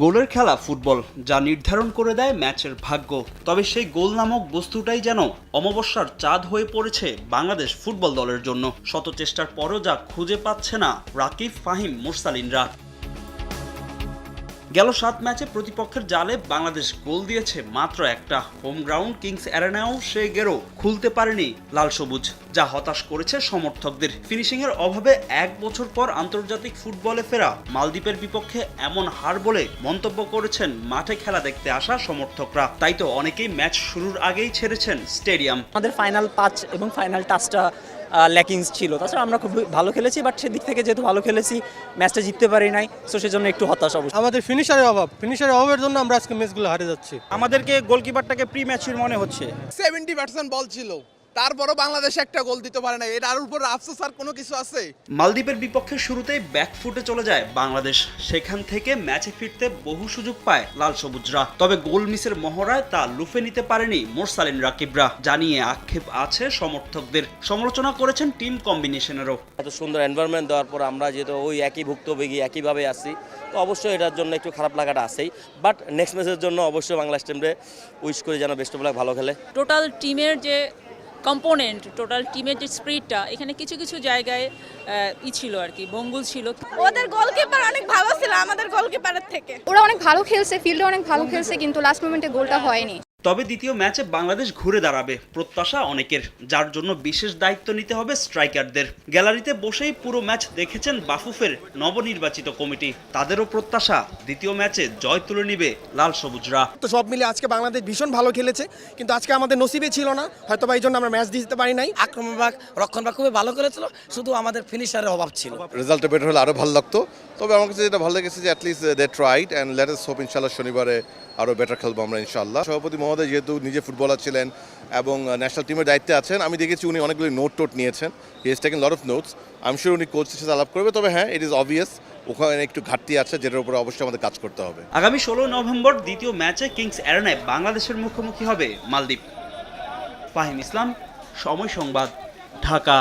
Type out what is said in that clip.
গোলের খেলা ফুটবল, যা নির্ধারণ করে দেয় ম্যাচের ভাগ্য। তবে সেই গোল নামক বস্তুটাই যেন অমাবস্যার চাঁদ হয়ে পড়েছে বাংলাদেশ ফুটবল দলের জন্য। শত চেষ্টার পরও যা খুঁজে পাচ্ছে না রাকিব ফাহিম মুরসালিনরা। গেল সাত ম্যাচে প্রতিপক্ষের জালে বাংলাদেশ গোল দিয়েছে মাত্র একটা হোম গ্রাউন্ড। কিংস অ্যারেনাও সে গেরো খুলতে পারেনি লাল সবুজ, যা হতাশ করেছে সমর্থকদের। ফিনিশিং এর অভাবে এক বছর পর আন্তর্জাতিক ফুটবলে ফেরা মালদ্বীপের বিপক্ষে এমন হার বলে মন্তব্য করেছেন মাঠে খেলা দেখতে আসা সমর্থকরা। তাই তো অনেকেই ম্যাচ শুরুর আগেই ছেড়েছেন স্টেডিয়াম। আমাদের ফাইনাল পাঁচ এবং ফাইনাল টাচটা ল্যাকিংস ছিল। তাছাড়া আমরা খুব ভালো খেলেছি বাট সেদিক থেকে যেহেতু ভালো খেলেছি ম্যাচটা জিততে পারি নাই সো সেজন্য একটু হতাশ অবশ্যই আমাদের ফিনিশারের অভাব। ফিনিশারের অভাবের জন্য আমরা আজকে ম্যাচগুলো হারে যাচ্ছি। আমাদেরকে গোলকিপারটাকে প্রি ম্যাচের মনে হচ্ছে। সেভেন্টি পার্সেন্ট বল ছিল। তারপরও বাংলাদেশ একটা গোল দিতে পারে না এটার উপর আফসোস আর কোনো কিছু আছে? মালদ্বীপের বিপক্ষে শুরুতেই ব্যাকফুটে চলে যায় বাংলাদেশ। সেখান থেকে ম্যাচে ফিরতে বহু সুযোগ পায় লাল সবুজরা। তবে গোল মিসের মহড়ায় তা লুফে নিতে পারেনি মোরসালিন রাকিবরা। জানিয়ে আক্ষেপ আছে সমর্থকদের। সমালোচনা করেছেন টিম কম্বিনেশনেরও এত সুন্দর এনভায়রনমেন্ট দেওয়ার পর আমরা যেহেতু ওই একই ভুক্তভোগী একইভাবে আসি তো অবশ্যই এটার জন্য একটু খারাপ লাগাটা আছেই। বাট নেক্সট ম্যাচের জন্য অবশ্যই বাংলাদেশ টিমরে উইশ করে যেন বেস্ট অফ লাক ভালো খেলে। টোটাল টিমের যে কম্পোনেন্ট টোটাল টিমের যে স্প্রিডটা এখানে কিছু কিছু জায়গায় আহ, ই ছিল আর কি ভঙ্গুল ছিল। ওদের গোলকিপার অনেক ভালো ছিল আমাদের গোলকিপারের থেকে। ওরা অনেক ভালো খেলছে ফিল্ডে অনেক ভালো খেলছে কিন্তু লাস্ট মোমেন্টে গোলটা হয়নি। তবে দ্বিতীয় ম্যাচে বাংলাদেশ ঘুরে দাঁড়াবে প্রত্যাশা অনেকের যার জন্য বিশেষ দায়িত্ব নিতে হবে স্ট্রাইকারদের। গ্যালারিতে বসেই পুরো ম্যাচ দেখেছেন বাফুফের নবনির্বাচিত কমিটি। তাদেরও প্রত্যাশা দ্বিতীয় ম্যাচে জয় তুলে নিবে লাল সবুজরা। তো সব মিলে আজকে বাংলাদেশ ভীষণ ভালো খেলেছে কিন্তু আজকে আমাদের নসিবে ছিল না হয়তো বা এই জন্য আমরা ম্যাচ দিতে পারি নাই। আক্রমণ ভাগ রক্ষণ ভাগ খুবই ভালো করেছিল শুধু আমাদের ফিনিশারের অভাব ছিল। রেজাল্টটা বেটার হলে আরও ভালো লাগতো। তবে আমার কাছে যেটা ভালো লেগেছে যে at least they tried and let's hope ইনশাল্লাহ শনিবারে আরও বেটার খেলব আমরা ইনশাল্লাহ সভাপতি মহোদয় যেহেতু নিজে ফুটবলার ছিলেন এবং ন্যাশনাল টিমের দায়িত্বে আছেন, আমি দেখেছি উনি অনেকগুলি নোট টোট নিয়েছেন। He is taken lot of notes আমি শিওর উনি কোচের সাথে আলাপ করবে, তবে হ্যাঁ ইট ইজ অবভিয়াস ওখানে একটু ঘাটতি আছে, যেটার উপরে অবশ্যই আমাদের কাজ করতে হবে। আগামী ষোলো নভেম্বর দ্বিতীয় ম্যাচে কিংস অ্যারেনায় বাংলাদেশের মুখোমুখি হবে মালদ্বীপ। ফাহিম ইসলাম, সময় সংবাদ, ঢাকা।